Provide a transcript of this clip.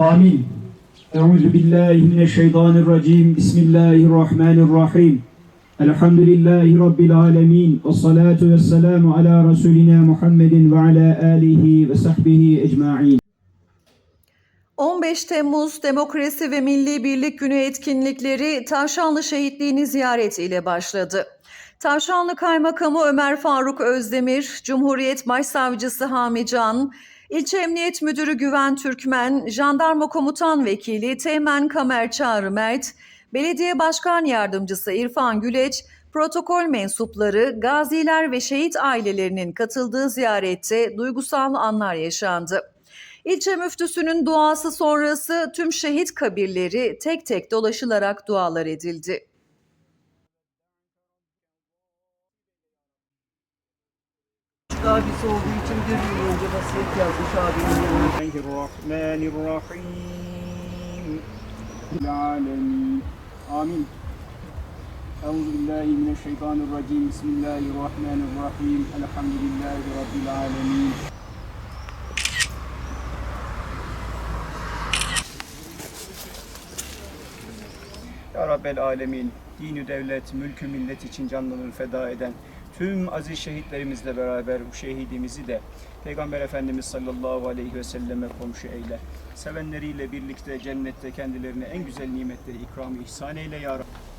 Amin. Euzu billahi mineşşeytanirracim. Bismillahirrahmanirrahim. Elhamdülillahi rabbil alamin. Ves salatu vesselamu ala resulina Muhammedin ve ala alihi ve sahbihi ecmaîn. 15 Temmuz Demokrasi ve Milli Birlik Günü etkinlikleri Tavşanlı Şehitliğini ziyaretiyle başladı. Tavşanlı Kaymakamı Ömer Faruk Özdemir, Cumhuriyet Başsavcısı Hami Can, İlçe Emniyet Müdürü Güven Türkmen, Jandarma Komutan Vekili Teğmen Kamer Çağrı Mert, Belediye Başkan Yardımcısı İrfan Güleç, protokol mensupları, gaziler ve şehit ailelerinin katıldığı ziyarette duygusal anlar yaşandı. İlçe müftüsünün duası sonrası tüm şehit kabirleri tek tek dolaşılarak dualar edildi. Abisi olduğu için bir yıl önce vasiyet yazmış abinin yanına. Bismillahirrahmanirrahim. Amin Euzu billahi mineşşeytanirracim. Bismillahirrahmanirrahim. Elhamdülillahi Rabbil alemin Ya Rabbel Alemin, dini devlet, mülkü millet için canlarını feda eden tüm aziz şehitlerimizle beraber bu şehidimizi de Peygamber Efendimiz sallallahu aleyhi ve selleme komşu eyle. Sevenleriyle birlikte cennette kendilerine en güzel nimetleri ikram ihsan eyle ya Rabbi.